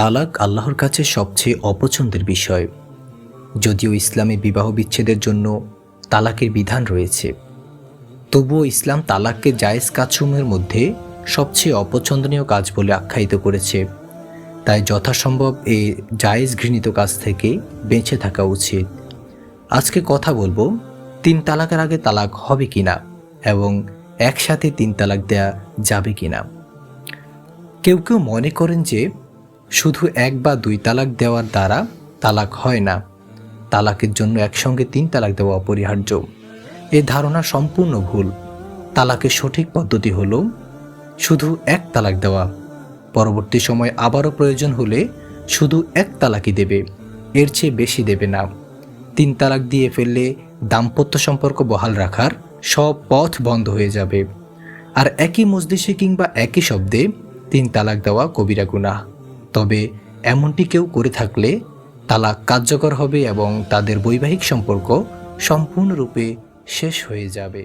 তালাক আল্লাহর কাছে সবচেয়ে অপছন্দের বিষয়। যদিও ইসলামে বিবাহ বিচ্ছেদের জন্য তালাকের বিধান রয়েছে, তবুও ইসলাম তালাককে জায়েজ কাজসমূহের মধ্যে সবচেয়ে অপছন্দনীয় কাজ বলে আখ্যায়িত করেছে। তাই যথাসম্ভব এই জায়েজ ঘৃণিত কাজ থেকে বেঁচে থাকা উচিত। আজকে কথা বলব, তিন তালাকের আগে তালাক হবে কিনা এবং একসাথে তিন তালাক দেয়া যাবে কি না কেউ কেউ মনে করেন যে শুধু এক বা দুই তালাক দেওয়ার দ্বারা তালাক হয় না, তালাকের জন্য একসঙ্গে তিন তালাক দেওয়া অপরিহার্য। এ ধারণা সম্পূর্ণ ভুল। তালাকের সঠিক পদ্ধতি হলো শুধু এক তালাক দেওয়া। পরবর্তী সময় আবারও প্রয়োজন হলে শুধু এক তালাকই দেবে, এর চেয়ে বেশি দেবে না। তিন তালাক দিয়ে ফেললে দাম্পত্য সম্পর্ক বহাল রাখার সব পথ বন্ধ হয়ে যাবে। আর একই মজলিসে কিংবা একই শব্দে তিন তালাক দেওয়া কবিরা গুনাহ। তবে এমনটি কেউ করে থাকলে তালাক কার্যকর হবে এবং তাদের বৈবাহিক সম্পর্ক সম্পূর্ণরূপে শেষ হয়ে যাবে।